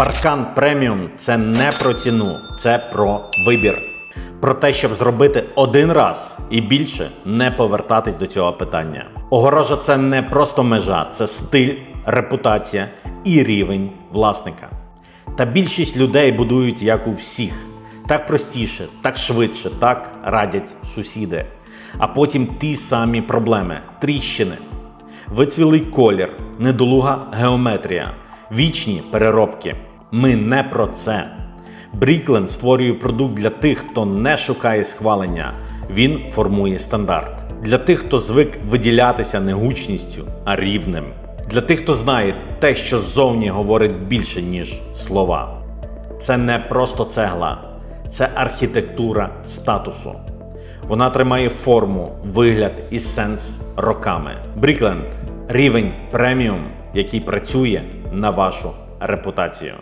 Паркан преміум це не про ціну, це про вибір. Про те, щоб зробити один раз і більше не повертатись до цього питання. Огорожа це не просто межа, це стиль, репутація і рівень власника. Та більшість людей будують як у всіх. Так простіше, так швидше, так радять сусіди. А потім ті самі проблеми, тріщини, вицвілий колір, недолуга геометрія, вічні переробки. Ми не про це. Бріклен створює продукт для тих, хто не шукає схвалення. Він формує стандарт. Для тих, хто звик виділятися не гучністю, а рівнем. Для тих, хто знає те, що ззовні говорить більше, ніж слова. Це не просто цегла, це архітектура статусу. Вона тримає форму, вигляд і сенс роками. Брікленд рівень преміум, який працює на вашу репутацію.